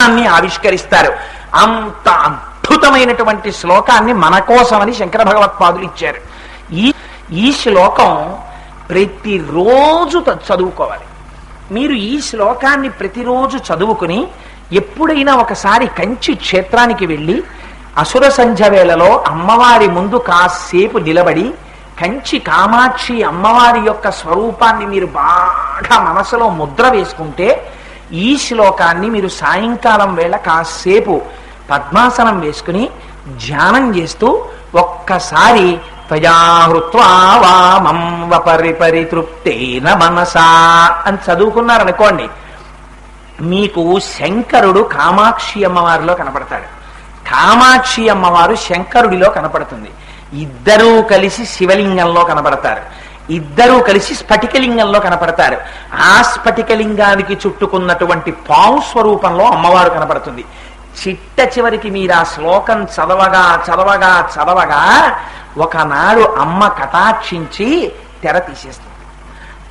శ్లోకాన్ని ఆవిష్కరిస్తారు. అంత అద్భుతమైనటువంటి శ్లోకాన్ని మన కోసమని శంకర భగవత్పాదులు ఇచ్చారు. ఈ ఈ శ్లోకం ప్రతిరోజు చదువుకోవాలి. మీరు ఈ శ్లోకాన్ని ప్రతిరోజు చదువుకుని ఎప్పుడైనా ఒకసారి కంచి క్షేత్రానికి వెళ్ళి అసుర సంధ్య వేళలో అమ్మవారి ముందు కాసేపు నిలబడి కంచి కామాక్షి అమ్మవారి యొక్క స్వరూపాన్ని మీరు బాగా మనసులో ముద్ర వేసుకుంటే ఈ శ్లోకాన్ని మీరు సాయంకాలం వేళ కాసేపు పద్మాసనం వేసుకుని ధ్యానం చేస్తూ ఒక్కసారి త్వయాహృత్వా వామం పరితృప్తేన మనసా అని చదువుకున్నారనుకోండి మీకు శంకరుడు కామాక్షి అమ్మవారిలో కనపడతాడు. కామాక్షి అమ్మవారు శంకరుడిలో కనపడుతుంది. ఇద్దరూ కలిసి శివలింగంలో కనపడతారు. ఇద్దరూ కలిసి స్ఫటికలింగంలో కనపడతారు. ఆ స్ఫటికలింగానికి చుట్టుకున్నటువంటి పావు స్వరూపంలో అమ్మవారు కనపడుతుంది. చిట్ట చివరికి మీరు ఆ శ్లోకం చదవగా చదవగా చదవగా ఒకనాడు అమ్మ కటాక్షించి తెర తీసేస్తుంది.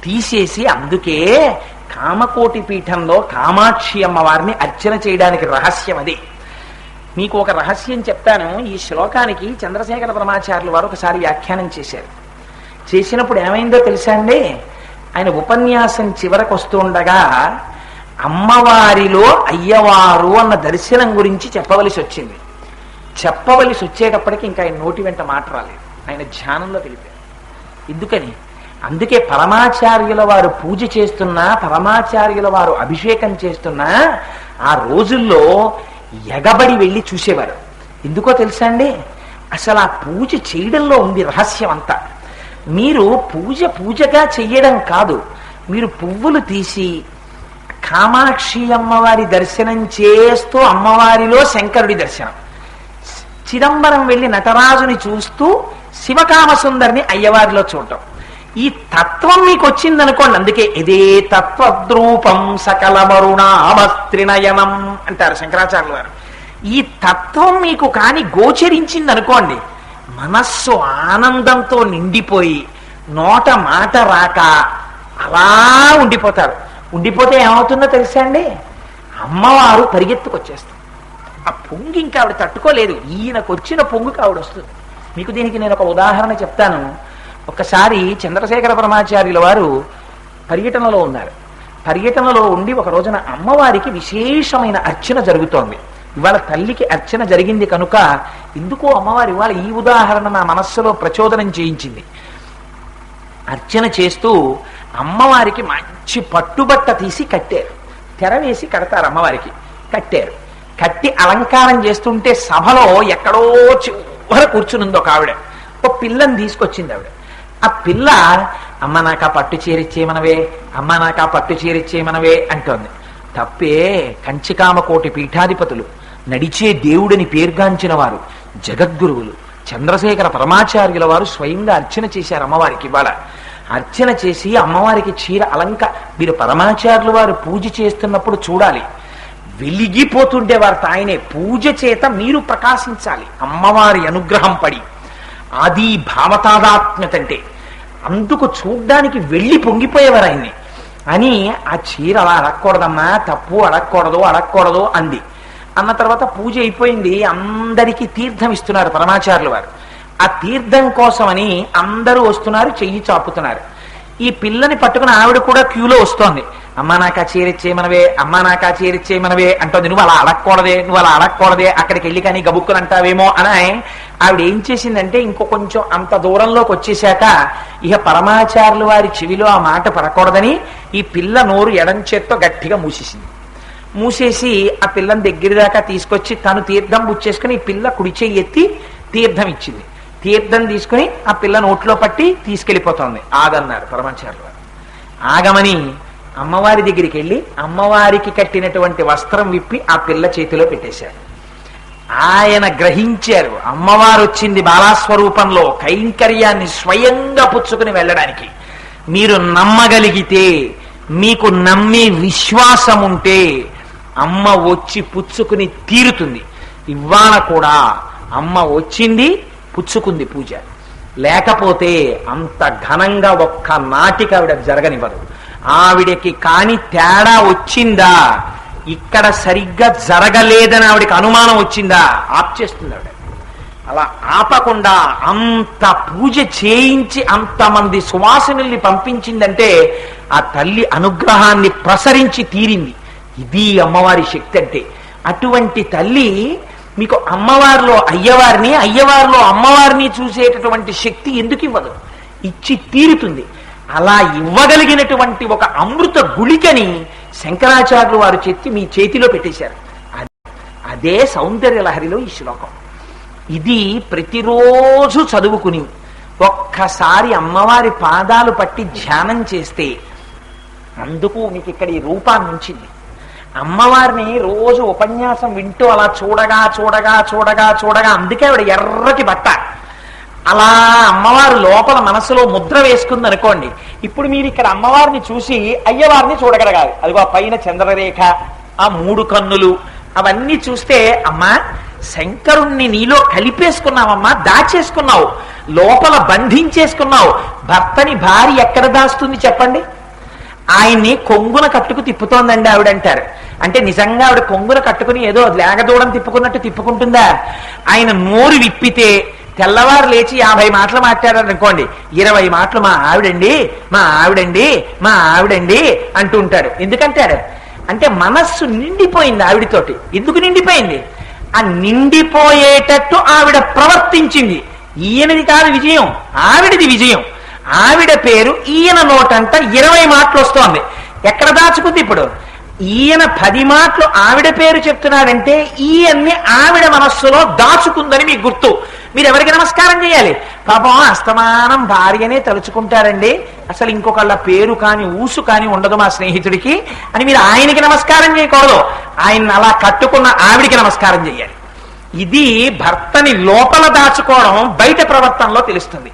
తీసేసి అందుకే కామకోటి పీఠంలో కామాక్షి అమ్మవారిని అర్చన చేయడానికి రహస్యం అది. మీకు ఒక రహస్యం చెప్తాను. ఈ శ్లోకానికి చంద్రశేఖర పరమాచార్యులు వారు ఒకసారి వ్యాఖ్యానం చేశారు. చేసినప్పుడు ఏమైందో తెలుసా అండి? ఆయన ఉపన్యాసం చివరకు వస్తుండగా అమ్మవారిలో అయ్యవారు అన్న దర్శనం గురించి చెప్పవలసి వచ్చింది. చెప్పవలసి వచ్చేటప్పటికి ఇంకా ఆయన నోటి వెంట మాట రాలేదు. ఆయన ధ్యానంలో తెలిపారు. ఎందుకని? అందుకే పరమాచార్యుల వారు పూజ చేస్తున్నా పరమాచార్యుల వారు అభిషేకం చేస్తున్నా ఆ రోజుల్లో ఎగబడి వెళ్ళి చూసేవారు. ఎందుకో తెలుసా అండి? అసలు ఆ పూజ చేయడంలో ఉంది రహస్యం అంతా మీరు పూజ పూజగా చెయ్యడం కాదు. మీరు పువ్వులు తీసి కామాక్షి అమ్మవారి దర్శనం చేస్తూ అమ్మవారిలో శంకరుడి దర్శనం. చిదంబరం వెళ్ళి నటరాజుని చూస్తూ శివకామసుందరిని అయ్యవారిలో చూడటం. ఈ తత్వం మీకు వచ్చిందనుకోండి అందుకే ఇదే తత్వద్రూపం సకల వరుణామస్త్రినయనం అంటారు శంకరాచార్యుల వారు ఈ తత్వం మీకు కాని గోచరించింది అనుకోండి మనస్సు ఆనందంతో నిండిపోయి నోట మాట రాక అలా ఉండిపోతారు. ఉండిపోతే ఏమవుతుందో తెలుసా అండి? అమ్మవారు పరిగెత్తుకొచ్చేస్తారు. ఆ పొంగు ఇంకా ఆవిడ తట్టుకోలేదు. ఈయనకు వచ్చిన పొంగుకి ఆవిడ వస్తుంది. మీకు దీనికి నేను ఒక ఉదాహరణ చెప్తాను. ఒకసారి చంద్రశేఖర పరమాచార్యుల వారు పర్యటనలో ఉన్నారు. పర్యటనలో ఉండి ఒక రోజున అమ్మవారికి విశేషమైన అర్చన జరుగుతోంది. ఇవాళ తల్లికి అర్చన జరిగింది కనుక ఎందుకో అమ్మవారి ఇవాళ ఈ ఉదాహరణ నా మనస్సులో ప్రచోదనం చేయించింది. అర్చన చేస్తూ అమ్మవారికి మంచి పట్టుబట్ట తీసి కట్టారు. తెర వేసి కడతారు అమ్మవారికి. కట్టారు. కట్టి అలంకారం చేస్తుంటే సభలో ఎక్కడో చివర కూర్చునుంది ఒక ఆవిడ. ఒక పిల్లని తీసుకొచ్చింది ఆవిడ. ఆ పిల్ల అమ్మ నాకు ఆ పట్టు చీరిచ్చేయమనవే అమ్మ నాకు ఆ పట్టు చీరిచ్చేయమనవే అంటోంది. తప్పే కంచికామ కోటి పీఠాధిపతులు. నడిచే దేవుడని పేర్గాంచిన వారు జగద్గురువులు చంద్రశేఖర పరమాచార్యుల వారు స్వయంగా అర్చన చేశారు అమ్మవారికి ఇవాళ. అర్చన చేసి అమ్మవారికి చీర అలంక మీరు పరమాచార్యుల వారు పూజ చేస్తున్నప్పుడు చూడాలి. వెలిగిపోతుండే వారు ఆయనే పూజ చేత మీరు ప్రకాశించాలి. అమ్మవారి అనుగ్రహం పడి అది భావతాదాత్మ్యత అంటే అందుకు చూడ్డానికి వెళ్ళి పొంగిపోయేవారు ఆయన్ని. అని ఆ చీర అలా అడగకూడదమ్మా తప్పు అడగకూడదు అడగకూడదు అంది. అన్న తర్వాత పూజ అయిపోయింది. అందరికీ తీర్థం ఇస్తున్నారు పరమాచార్యులు వారు. ఆ తీర్థం కోసమని అందరూ వస్తున్నారు చెయ్యి చాపుతున్నారు. ఈ పిల్లని పట్టుకుని ఆవిడ కూడా క్యూలో వస్తోంది. అమ్మా నాకు ఆ చీరిచ్చేయమనవే అమ్మా నాకు ఆ చీరిచ్చేయమనవే అంటోంది. నువ్వు అలా అడగకూడదే నువ్వు అలా అడగకూడదే అక్కడికి వెళ్ళి కానీ గబుక్కులు అంటావేమో అని ఆవిడ ఏం చేసిందంటే ఇంకో కొంచెం అంత దూరంలోకి వచ్చేసాక ఇక పరమాచారులు వారి చెవిలో ఆ మాట పడకూడదని ఈ పిల్ల నోరు ఎడం చేత్తో గట్టిగా మూసేసింది. మూసేసి ఆ పిల్లని దగ్గర దాకా తీసుకొచ్చి తను తీర్థం బుచ్చేసుకుని ఈ పిల్ల కుడి చేయి ఎత్తి తీర్థం ఇచ్చింది. తీర్థం తీసుకుని ఆ పిల్ల నోట్లో పట్టి తీసుకెళ్ళిపోతోంది. ఆగన్నారు పరమాచార్యులు ఆగమని అమ్మవారి దగ్గరికి వెళ్ళి అమ్మవారికి కట్టినటువంటి వస్త్రం విప్పి ఆ పిల్ల చేతిలో పెట్టేశారు. ఆయన గ్రహించారు అమ్మవారు వచ్చింది బాలాస్వరూపంలో కైంకర్యాన్ని స్వయంగా పుచ్చుకుని వెళ్ళడానికి. మీరు నమ్మగలిగితే మీకు నమ్మే విశ్వాసం ఉంటే అమ్మ వచ్చి పుచ్చుకుని తీరుతుంది. ఇవాళ కూడా అమ్మ వచ్చింది పుచ్చుకుంది పూజ. లేకపోతే అంత ఘనంగా ఒక్క నాటికి ఆవిడ జరగనివ్వదు. ఆవిడకి కాని తేడా వచ్చిందా? ఇక్కడ సరిగ్గా జరగలేదని ఆవిడకి అనుమానం వచ్చిందా? ఆప్ చేస్తుంది ఆవిడ. అలా ఆపకుండా అంత పూజ చేయించి అంతమంది సువాసనల్ని పంపించిందంటే ఆ తల్లి అనుగ్రహాన్ని ప్రసరించి తీరింది. ఇది అమ్మవారి శక్తి అంటే. అటువంటి తల్లి మీకు అమ్మవారిలో అయ్యవారిని అయ్యవారిలో అమ్మవారిని చూసేటటువంటి శక్తి ఎందుకు ఇవ్వదు? ఇచ్చి తీరుతుంది. అలా ఇవ్వగలిగినటువంటి ఒక అమృత గుళికని శంకరాచార్యులు వారు చెత్తి మీ చేతిలో పెట్టేశారు. అదే సౌందర్య లహరిలో ఈ శ్లోకం. ఇది ప్రతిరోజు చదువుకుని ఒక్కసారి అమ్మవారి పాదాలు పట్టి ధ్యానం చేస్తే అందుకు మీకు ఇక్కడ ఈ రూపాన్ని ఉంచింది. అమ్మవారిని రోజు ఉపన్యాసం వింటూ అలా చూడగా చూడగా చూడగా చూడగా అందుకే ఆవిడ ఎర్రటి బట్ట. అలా అమ్మవారు లోపల మనసులో ముద్ర వేసుకుంది అనుకోండి ఇప్పుడు మీరు ఇక్కడ అమ్మవారిని చూసి అయ్యవారిని చూడగలగాలి. అదిగో ఆ పైన చంద్రరేఖ ఆ మూడు కన్నులు అవన్నీ చూస్తే అమ్మా శంకరుణ్ణి నీలో కలిపేసుకున్నావమ్మా దాచేసుకున్నావు. లోపల బంధించేసుకున్నావు. భర్తని భార్య ఎక్కడ దాస్తుంది చెప్పండి? ఆయన్ని కొంగున కట్టుకు తిప్పుతోందండి ఆవిడ అంటారు అంటే నిజంగా ఆవిడ కొంగున కట్టుకుని ఏదో లేగదూడం తిప్పుకున్నట్టు తిప్పుకుంటుందా? ఆయన నోరు విప్పితే తెల్లవారు లేచి యాభై మాటలు మాట్లాడారనుకోండి. ఇరవై మాటలు మా ఆవిడండి మా ఆవిడండి మా ఆవిడండి అంటూ ఉంటాడు ఎందుకంటాడు అంటే మనస్సు నిండిపోయింది ఆవిడతోటి. ఎందుకు నిండిపోయింది? ఆ నిండిపోయేటట్టు ఆవిడ ప్రవర్తించింది. ఈయనది కాదు విజయం ఆవిడది విజయం. ఆవిడ పేరు ఈయన నోటంట ఇరవై మాటలు వస్తోంది. ఎక్కడ దాచుకుంది ఇప్పుడు? ఈయన పది మాటలు ఆవిడ పేరు చెప్తున్నాడంటే ఈయన్ని ఆవిడ మనస్సులో దాచుకుందని మీకు గుర్తు. మీరు ఎవరికి నమస్కారం చేయాలి? పాపం అస్తమానం భార్యనే తలుచుకుంటారండి. అసలు ఇంకొకళ్ళ పేరు కాని ఊసు కాని ఉండదు మా స్నేహితుడికి అని మీరు ఆయనకి నమస్కారం చేయకూడదు. ఆయన అలా కట్టుకున్న ఆవిడికి నమస్కారం చేయాలి. ఇది భర్తని లోపల దాచుకోవడం బయట ప్రవర్తనలో తెలుస్తుంది.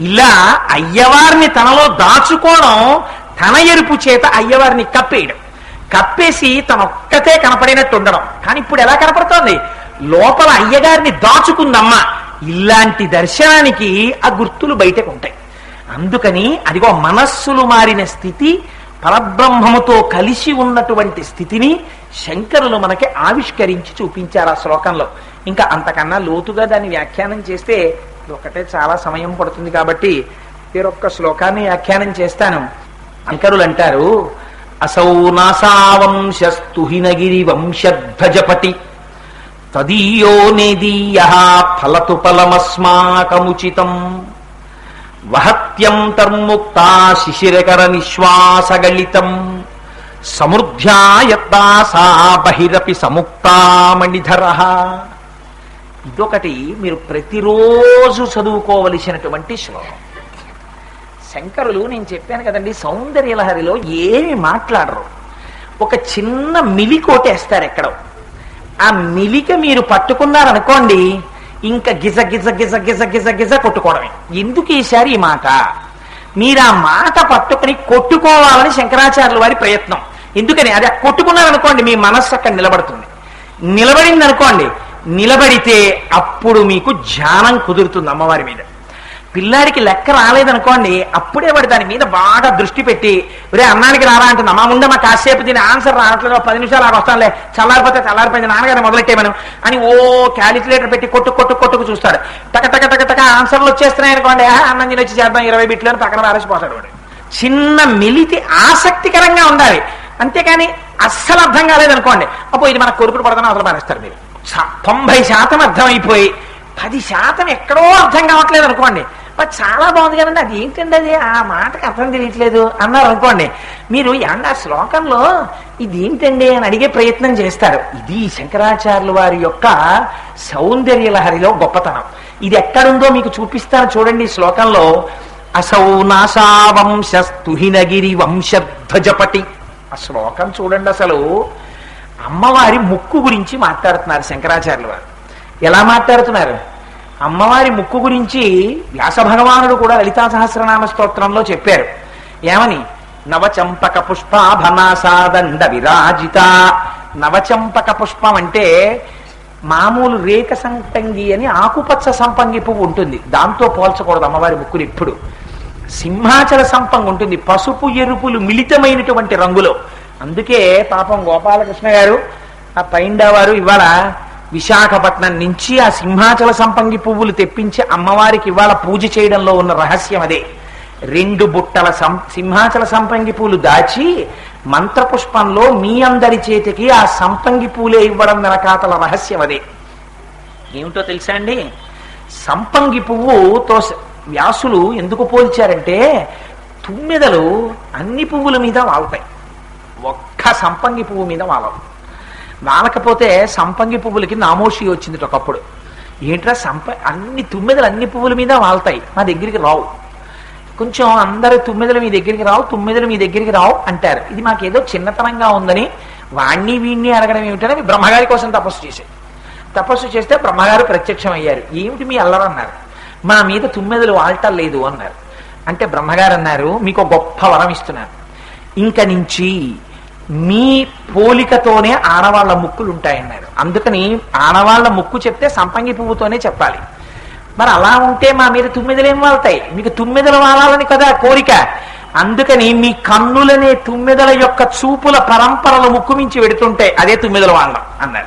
ఇలా అయ్యవారిని తనలో దాచుకోవడం తన ఎరుపు చేత అయ్యవారిని కప్పేయడం. కప్పేసి తన ఒక్కతే కనపడినట్టు ఉండడం కానీ ఇప్పుడు ఎలా కనపడుతోంది? లోపల అయ్యగారిని దాచుకుందమ్మ. ఇలాంటి దర్శనానికి ఆ గుర్తులు బయటకు ఉంటాయి. అందుకని అదిగో మనస్సులు మారిన స్థితి పరబ్రహ్మముతో కలిసి ఉన్నటువంటి స్థితిని శంకరులు మనకి ఆవిష్కరించి చూపించారు ఆ శ్లోకంలో. ఇంకా అంతకన్నా లోతుగా దాన్ని వ్యాఖ్యానం చేస్తే ఒకటే చాలా సమయం పడుతుంది కాబట్టి వేరొక్క శ్లోకాన్ని వ్యాఖ్యానం చేస్తాను. అంకరులు అంటారు అసౌ నాసావంశస్తుహినగిరి వంశధ్వజపటి తదీయో నేదీయ ఫలతు ఫలమస్మాకముచితం వహత్యంతర్ముక్తా శిశిరకర నిశ్వాసగళితం సమృద్ధ్యాయత్సా బహిరపి సముక్తామణిధర ఇదొకటి మీరు ప్రతిరోజు చదువుకోవలసినటువంటి శ్లోకం. శంకరులు నేను చెప్పాను కదండి సౌందర్యలహరిలో ఏమి మాట్లాడరు. ఒక చిన్న మిలికోటేస్తారు ఎక్కడో. ఆ మిలిక మీరు పట్టుకున్నారనుకోండి ఇంకా గిజ గిజ గిజ గిజ గిజ గిజ కొట్టుకోవడమే. ఎందుకు ఈసారి ఈ మాట? మీరు ఆ మాట పట్టుకుని కొట్టుకోవాలని శంకరాచార్యుల వారి ప్రయత్నం. ఎందుకని? అది కొట్టుకున్నారనుకోండి మీ మనస్సు అక్కడ నిలబడుతుంది. నిలబడింది అనుకోండి నిలబడితే అప్పుడు మీకు ధ్యానం కుదురుతుంది అమ్మవారి మీద. పిల్లాడికి లెక్క రాలేదనుకోండి అప్పుడే వాడు దాని మీద బాగా దృష్టి పెట్టి ఒరే అన్నానికి రారా అంటుంది. అమ్మా ముందే మా కాసేపు దీని ఆన్సర్ రావట్లేదు పది నిమిషాలు ఆడ వస్తానులే. చల్లారిపోతే చల్లారిపోయింది నాన్నగారు మొదలెట్టే మనం అని ఓ క్యాలిక్యులేటర్ పెట్టి కొట్టు కొట్టు కొట్టుకు చూస్తాడు. టక టక టక టక ఆన్సర్లు వచ్చేస్తున్నాయి అనుకోండి. అన్నం తిని వచ్చి చేద్దాం ఇరవై బిట్లు అని పక్కన పారేసిపోతాడు వాడు. చిన్న మిలితి ఆసక్తికరంగా ఉండాలి. అంతేకాని అస్సలు అర్థం కాలేదనుకోండి అప్పుడు ఇది మన కొరుకుడు పడతాను అసలు పారేస్తారు మీరు. తొంభై శాతం అర్థమైపోయి పది శాతం ఎక్కడో అర్థం కావట్లేదు అనుకోండి. మరి చాలా బాగుంది కదండి అది ఏంటండి అది? ఆ మాటకు అర్థం తెలియట్లేదు అన్నారు అనుకోండి. మీరు ఏమన్నా ఆ శ్లోకంలో ఇది ఏంటండి అని అడిగే ప్రయత్నం చేస్తారు. ఇది శంకరాచార్యుల వారి యొక్క సౌందర్య లహరిలో గొప్పతనం. ఇది ఎక్కడుందో మీకు చూపిస్తాను చూడండి శ్లోకంలో. అసౌ నాసావంశస్తుహినగిరి వంశధ్వజపటి ఆ శ్లోకం చూడండి అసలు. అమ్మవారి ముక్కు గురించి మాట్లాడుతున్నారు శంకరాచార్యుల వారు. ఎలా మాట్లాడుతున్నారు? అమ్మవారి ముక్కు గురించి వ్యాస భగవానుడు కూడా లలితా సహస్రనామ స్తోత్రంలో చెప్పారు. ఏమని? నవచంపక పుష్పాభనాసాదండ విరాజిత. నవచంపక పుష్పం అంటే మామూలు రేఖ సంపంగి అని ఆకుపచ్చ సంపంగి పువ్వు ఉంటుంది. దాంతో పోల్చకూడదు అమ్మవారి ముక్కులు ఎప్పుడు. సింహాచల సంపంగి ఉంటుంది. పసుపు ఎరుపులు మిళితమైనటువంటి రంగులో. అందుకే పాపం గోపాలకృష్ణ గారు ఆ పైండవారు ఇవాళ విశాఖపట్నం నుంచి ఆ సింహాచల సంపంగి పువ్వులు తెప్పించి అమ్మవారికి ఇవాళ పూజ చేయడంలో ఉన్న రహస్యం అదే. రెండు బుట్టల సం సింహాచల సంపంగి పూలు దాచి మంత్రపుష్పంలో మీ అందరి చేతికి ఆ సంపంగి పూలే ఇవ్వడం వెనకాతల రహస్యం అదే. ఏమిటో తెలుసా అండి? సంపంగి పువ్వుతో వ్యాసులు ఎందుకు పోల్చారంటే తుమ్మెదలు అన్ని పువ్వుల మీద వాళ్తాయి. ఒక్క సంపంగి పువ్వు మీద వాలవు. వాలకపోతే సంపంగి పువ్వులకి నామోషి వచ్చింది ఒకప్పుడు. ఏంట్రా సంప అన్ని తుమ్మెదలు అన్ని పువ్వుల మీద వాళ్తాయి మా దగ్గరికి రావు. కొంచెం అందరు తుమ్మెదలు మీ దగ్గరికి రావు తుమ్మెదలు మీ దగ్గరికి రావు అంటారు. ఇది మాకేదో చిన్నతనంగా ఉందని వాణ్ణి వీణ్ణి అడగడం ఏమిటని మీ బ్రహ్మగారి కోసం తపస్సు చేశారు. తపస్సు చేస్తే బ్రహ్మగారు ప్రత్యక్షం అయ్యారు ఏమిటి మీ అల్లరన్నారు మా మీద తుమ్మెదలు వాల్టం లేదు అన్నారు. అంటే బ్రహ్మగారు అన్నారు మీకు గొప్ప వరం ఇస్తున్నారు ఇంక నుంచి మీ పోలికతోనే ఆడవాళ్ళ ముక్కులు ఉంటాయన్నారు. అందుకని ఆడవాళ్ళ ముక్కు చెప్తే సంపంగి పువ్వుతోనే చెప్పాలి. మరి అలా ఉంటే మా మీద తుమ్మెదలేం వాళ్తాయి. మీకు తుమ్మెదలు వాలాలని కదా కోరిక. అందుకని మీ కన్నులనే తుమ్మెదల యొక్క చూపుల పరంపరలు ముక్కు మించి వెడుతుంటే అదే తుమ్మెదలు వాళ్ళం అన్నారు.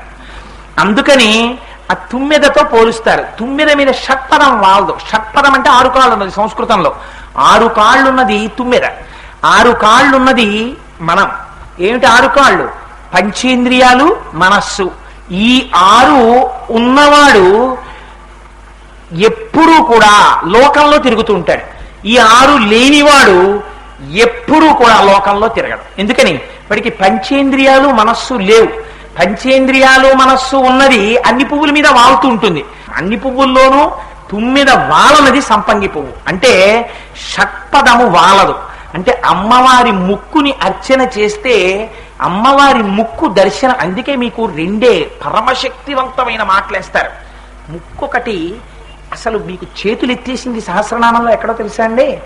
అందుకని ఆ తుమ్మెదతో పోలుస్తారు. తుమ్మెద మీద షట్పదం వాలదు షట్పదం అంటే ఆరు కాళ్ళు ఉన్నది సంస్కృతంలో. ఆరు కాళ్ళున్నది తుమ్మెద. ఆరు కాళ్ళున్నది మనం. ఏమిటి ఆరు కాళ్ళు? పంచేంద్రియాలు మనస్సు. ఈ ఆరు ఉన్నవాడు ఎప్పుడూ కూడా లోకంలో తిరుగుతూ ఉంటాడు ఈ ఆరు లేనివాడు ఎప్పుడూ కూడా లోకంలో తిరగడు. ఎందుకని? వాడికి పంచేంద్రియాలు మనస్సు లేవు. పంచేంద్రియాలు మనస్సు ఉన్నది అన్ని పువ్వుల మీద వాలుతూ ఉంటుంది. అన్ని పువ్వుల్లోనూ తుమ్మిద వాలనది సంపంగి పువ్వు. అంటే షట్పదము వాలదు అంటే అమ్మవారి ముక్కుని అర్చన చేస్తే అమ్మవారి ముక్కు దర్శనం అందుకే మీకు రెండే పరమశక్తివంతమైన మాటలేస్తారు. ముక్కు ఒకటి అసలు మీకు చేతులు ఎత్తేసింది సహస్రనామంలో ఎక్కడో తెలుసా అండి?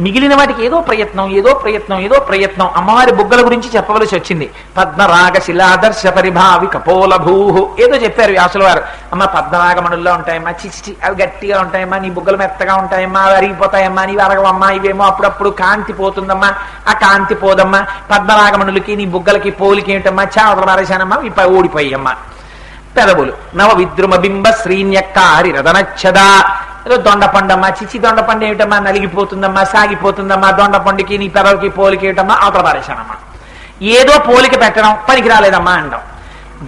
మిగిలిన వాటికి ఏదో ప్రయత్నం ఏదో ప్రయత్నం ఏదో ప్రయత్నం. అమ్మవారి బుగ్గల గురించి చెప్పవలసి వచ్చింది. పద్మరాగ శిలాదర్శ పరిభావి కపోల భూ ఏదో చెప్పారు వ్యాసుల వారు. అమ్మ పద్మరాగమణుల్లో ఉంటాయమ్మా చిచి చి, అవి గట్టిగా ఉంటాయమ్మా నీ బుగ్గలు మెత్తగా ఉంటాయమ్మా అవి అరిగిపోతాయమ్మా నీ అరగవమ్మా ఇవేమో అప్పుడప్పుడు కాంతి పోతుందమ్మా. ఆ కాంతి పోదమ్మా. పద్మరాగమణులకి నీ బుగ్గలకి పోలికి ఏమిటమ్మా? చావతలు మారేశానమ్మా ఇప్ప ఓడిపోయమ్మా పెదవులు. నవ విద్రుమ బింబ శ్రీన్యక్కారి రదనచ్చదా ఏదో దొండపండమ్మ చిచి దొండపండు ఏమిటమ్మా నలిగిపోతుందమ్మా సాగిపోతుందమ్మా దొండపండుకి నీ పెదవుకి పోలిక ఏమిటమ్మా అవతల పారేశానమ్మా ఏదో పోలిక పెట్టడం పనికి రాలేదమ్మా అండం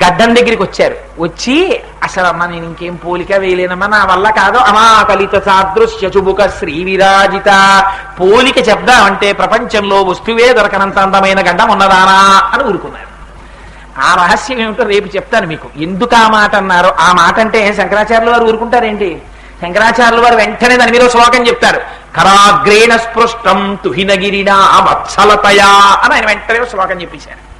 గడ్డం దగ్గరికి వచ్చారు. వచ్చి అసలు అమ్మా నేను ఇంకేం పోలిక వేయలేనమ్మా నా వల్ల కాదు. అమాకలిత సాదృశ్య చుబుక శ్రీ విరాజిత. పోలిక చెప్దామంటే ప్రపంచంలో వస్తువే దొరకనంత అందమైన గడ్డం ఉన్నదానా అని ఊరుకున్నారు. ఆ రహస్యం ఏమిటో రేపు చెప్తాను మీకు. ఎందుకు ఆ మాట అన్నారు? ఆ మాట అంటే శంకరాచార్యుల వారు ఊరుకుంటారేంటి? శంకరాచార్యుల వారు వెంటనే దాని మీద శ్లోకం చెప్తారు. కరాగ్రేణ స్పృష్టం తుహినగిరినా వత్సలతయా అని ఆయన వెంటనే శ్లోకం చెప్పేశారు.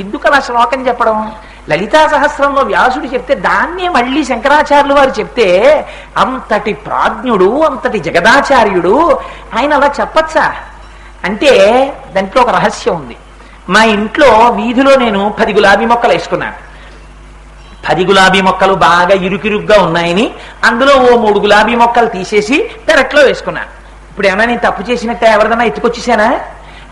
ఎందుకు అలా శ్లోకం చెప్పడం? లలితా సహస్రంలో వ్యాసుడు చెప్తే దాన్నే మళ్ళీ శంకరాచార్యులు వారు చెప్తే అంతటి ప్రాజ్ఞుడు అంతటి జగదాచార్యుడు ఆయన అలా చెప్పచ్చా? అంటే దాంట్లో ఒక రహస్యం ఉంది. మా ఇంట్లో వీధిలో నేను పది గులాబీ మొక్కలు వేసుకున్నాను. పది గులాబీ మొక్కలు బాగా ఇరుకిరుగ్గా ఉన్నాయని అందులో ఓ మూడు గులాబీ మొక్కలు తీసేసి పెరట్లో వేసుకున్నాను. ఇప్పుడు ఏమైనా నేను తప్పు చేసినట్టే ఎవరిదన్నా ఎత్తుకొచ్చేసానా?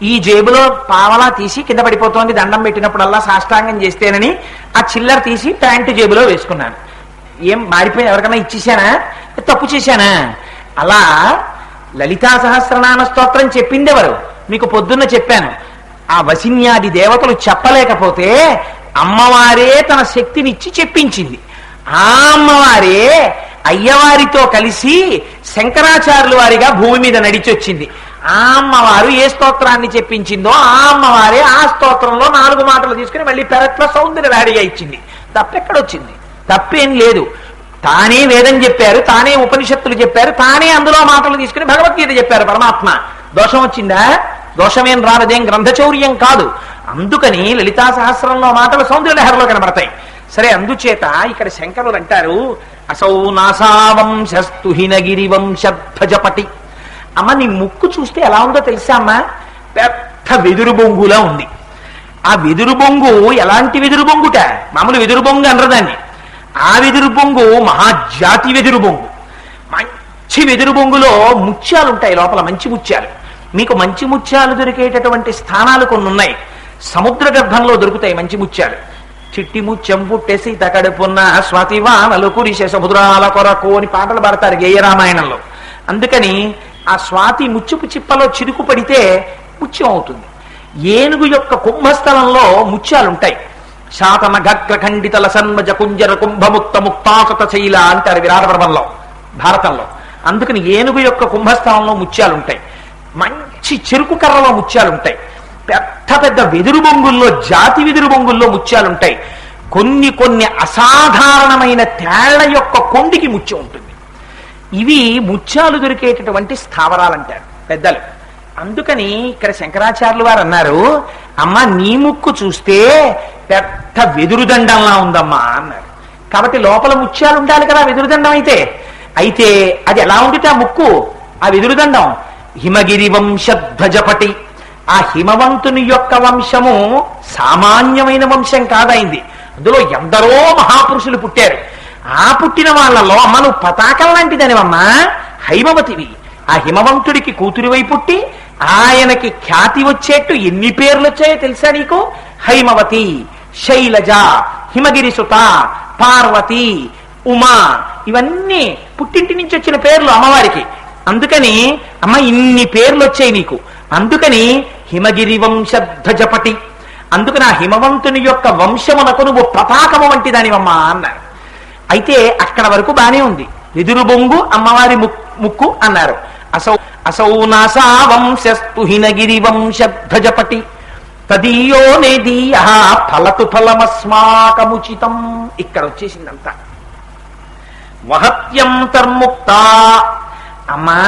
ఈ జేబులో పావలా తీసి కింద పడిపోతోంది దండం పెట్టినప్పుడల్లా సాష్టాంగం చేస్తేనని ఆ చిల్లర తీసి ప్యాంటు జేబులో వేసుకున్నాను. ఏం మారిపోయి ఎవరికైనా ఇచ్చేసానా? తప్పు చేశానా? అలా లలితా సహస్రనామ స్తోత్రం చెప్పిందెవరు? మీకు పొద్దున్న చెప్పాను. ఆ వసిన్యాది దేవతలు చెప్పలేకపోతే అమ్మవారే తన శక్తినిచ్చి చెప్పించింది. ఆ అమ్మవారే అయ్యవారితో కలిసి శంకరాచార్యుల వారిగా భూమి మీద నడిచొచ్చింది. ఆ అమ్మవారు ఏ స్తోత్రాన్ని చెప్పించిందో ఆ అమ్మవారే ఆ స్తోత్రంలో నాలుగు మాటలు తీసుకుని మళ్ళీ పెరట్లో సౌందర్య వేడిగా ఇచ్చింది. తప్పెక్కడొచ్చింది. తప్పేం లేదు. తానే వేదం చెప్పారు తానే ఉపనిషత్తులు చెప్పారు తానే అందులో మాటలు తీసుకుని భగవద్గీత చెప్పారు పరమాత్మ. దోషం వచ్చిందా? దోషమేం రానదేం గ్రంథచౌర్యం కాదు. అందుకని లలితా సహస్రంలో మాటలు సౌందర్యలహరిలో కనబడతాయి. సరే అందుచేత ఇక్కడ శంకరులు అంటారు అసౌ నాసావంశస్తుహినగిరి వంశధ్వజపటి అమ్మ నీ ముక్కు చూస్తే ఎలా ఉందో తెలుసా అమ్మా? పెద్ద వెదురు బొంగులా ఉంది. ఆ వెదురు బొంగు ఎలాంటి వెదురు బొంగుట? మామూలు వెదురు బొంగు అనరదాన్ని ఆ వెదురు బొంగు మహాజాతి వెదురు బొంగు. మంచి వెదురు బొంగులో ముత్యాలు ఉంటాయి లోపల మంచి ముత్యాలు. మీకు మంచి ముత్యాలు దొరికేటటువంటి స్థానాలు కొన్ని ఉన్నాయి సముద్ర గర్భంలో దొరుకుతాయి మంచి ముత్యాలు. చిట్టి ముత్యం పుట్టేసి తకడుపున్న స్వాతివానలు కురిసే సముద్రాల కొరకు అని పాటలు పాడతారు గేయ రామాయణంలో. అందుకని ఆ స్వాతి ముచ్చుపు చిప్పలో చిరుకు పడితే ముత్యం అవుతుంది. ఏనుగు యొక్క కుంభస్థలంలో ముత్యాలుంటాయి. శాతన గగ్రఖండితల సన్మజ కుంజర కుంభముక్త ముక్తాకత శైల అంటారు విరాటపర్వంలో భారతంలో. అందుకని ఏనుగు యొక్క కుంభస్థలంలో ముత్యాలుంటాయి. మంచి చెరుకు కర్రలో ముత్యాలుంటాయి. పెద్ద పెద్ద వెదురు బొంగుల్లో జాతి వెదురు బొంగుల్లో ముత్యాలుంటాయి. కొన్ని కొన్ని అసాధారణమైన తేళ్ళ యొక్క కొండికి ముత్యం ఉంటుంది. ఇవి ముత్యాలు దొరికేటటువంటి స్థావరాలు అంటారు పెద్దలు. అందుకని ఇక్కడ శంకరాచార్యులు వారు అన్నారు అమ్మ నీ ముక్కు చూస్తే పెద్ద వెదురుదండంలా ఉందమ్మా అన్నారు. కాబట్టి లోపల ముత్యాలు ఉండాలి కదా వెదురుదండం అయితే. అయితే అది ఎలా ఉండితే ఆ ముక్కు? ఆ వెదురుదండం హిమగిరి వంశధ్వజపటి ఆ హిమవంతుని యొక్క వంశము సామాన్యమైన వంశం కాదైంది. అందులో ఎందరో మహాపురుషులు పుట్టారు. ఆ పుట్టిన వాళ్ళలో అమ్మ పతాకం లాంటిదనివమ్మా. హైమవతివి. ఆ హిమవంతుడికి కూతురివై పుట్టి ఆయనకి ఖ్యాతి వచ్చేట్టు ఎన్ని పేర్లు వచ్చాయో తెలుసా నీకు? హైమవతి శైలజ హిమగిరి సుత పార్వతి ఉమా. ఇవన్నీ పుట్టింటి నుంచి వచ్చిన పేర్లు అమ్మవారికి. అందుకని అమ్మ ఇన్ని పేర్లు వచ్చాయి నీకు. అందుకని హిమగిరి వంశధ్వజపటి అందుకని ఆ హిమవంతుని యొక్క వంశమునకు నువ్వు పతాకము వంటి దానివమ్మా అన్నారు. అయితే అక్కడ వరకు బానే ఉంది. ఎదురు బొంగు అమ్మవారి ముక్కు అన్నారు. అసౌ అసౌ నాసా వంశస్తు హినగిరి వంశధ్వజపటి తదీయో నేదీయ ఫలతు ఫలమస్మాకముచితం. ఇక్కడ వచ్చేసిందంతా వహత్యంతర్ముక్త అమ్మా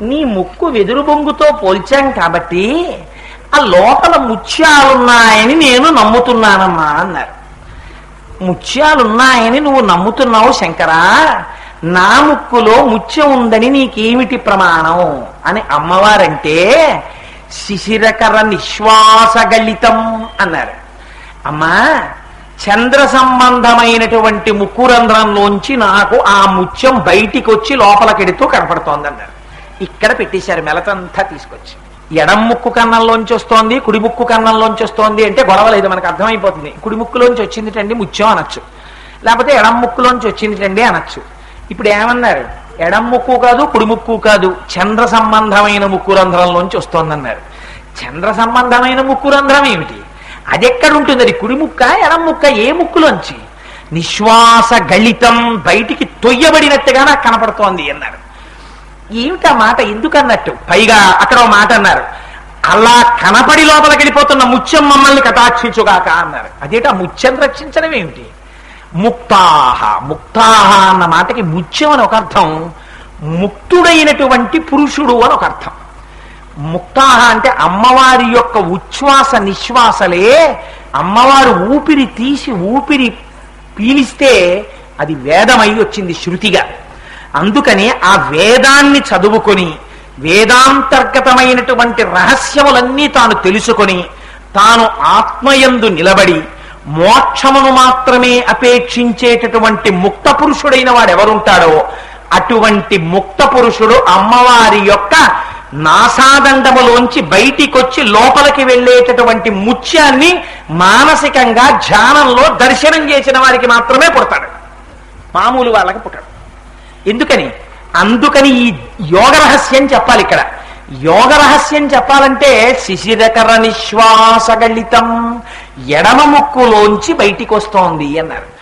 నీ ముక్కు వెదురు బొంగుతో పోల్చాం కాబట్టి ఆ లోపల ముత్యాలున్నాయని నేను నమ్ముతున్నానమ్మా అన్నారు. ముత్యాలున్నాయని నువ్వు నమ్ముతున్నావు శంకరా నా ముక్కులో ముత్యం ఉందని నీకేమిటి ప్రమాణం అని అమ్మవారంటే శిశిరకర నిశ్వాసగళితం అన్నారు. అమ్మా చంద్ర సంబంధమైనటువంటి ముక్కు రంధ్రంలోంచి నాకు ఆ ముత్యం బయటికి వచ్చి లోపలకెడుతూ కనపడుతోంది అన్నారు ఇక్కడ పెట్టేశారు మెలతంతా తీసుకొచ్చి. ఎడం ముక్కు కన్నంలోంచి వస్తోంది కుడి ముక్కు కన్నంలోంచి వస్తోంది అంటే గొడవ లేదు మనకు అర్థమైపోతుంది. కుడి ముక్కులోంచి వచ్చిందిటండి ముత్యం అనొచ్చు. లేకపోతే ఎడం ముక్కులోంచి వచ్చిందిటండి అనొచ్చు. ఇప్పుడు ఏమన్నారు? ఎడం ముక్కు కాదు కుడి ముక్కు కాదు చంద్ర సంబంధమైన ముక్కు రంధ్రంలోంచి వస్తోందన్నారు. చంద్ర సంబంధమైన ముక్కు రంధ్రం ఏమిటి? అదెక్కడుంటుంది అది కుడి ముక్క ఎడం ముక్క ఏ ముక్కులోంచి? నిశ్వాస గళితం బయటికి తొయ్యబడినట్టుగా నాకు కనపడుతోంది అన్నారు. ఏమిటా మాట? ఎందుకన్నట్టు? పైగా అక్కడ మాట అన్నారు. అలా కనపడి లోపలికి వెళ్ళిపోతున్న ముత్యం మమ్మల్ని కటాక్షించుగాక అన్నారు. అదేట? ముత్యం రక్షించడం ఏమిటి? ముక్తాహ. ముక్తాహ అన్న మాటకి ముత్యం అని ఒక అర్థం ముక్తుడైనటువంటి పురుషుడు అని ఒక అర్థం. ముక్తాహ అంటే అమ్మవారి యొక్క ఉచ్ఛ్వాస నిశ్వాసలే అమ్మవారు ఊపిరి తీసి ఊపిరి పీలిస్తే అది వేదమై వచ్చింది శృతిగా. అందుకని ఆ వేదాన్ని చదువుకొని వేదాంతర్గతమైనటువంటి రహస్యములన్నీ తాను తెలుసుకొని తాను ఆత్మయందు నిలబడి మోక్షమును మాత్రమే అపేక్షించేటటువంటి ముక్త పురుషుడైన వాడు ఎవరుంటాడో అటువంటి ముక్త పురుషుడు అమ్మవారి యొక్క నాసాదండములోంచి బయటికొచ్చి లోపలికి వెళ్ళేటటువంటి ముత్యాన్ని మానసికంగా ధ్యానంలో దర్శనం చేసిన వారికి మాత్రమే పుడతాడు. మామూలు వాళ్ళకి పుట్టాడు. ఎందుకని? అందుకని ఈ యోగ రహస్యం చెప్పాలి ఇక్కడ. యోగ రహస్యం చెప్పాలంటే శిశిరకర నిశ్వాసగళితం ఎడమ ముక్కులోంచి బయటికి వస్తోంది అన్నారు.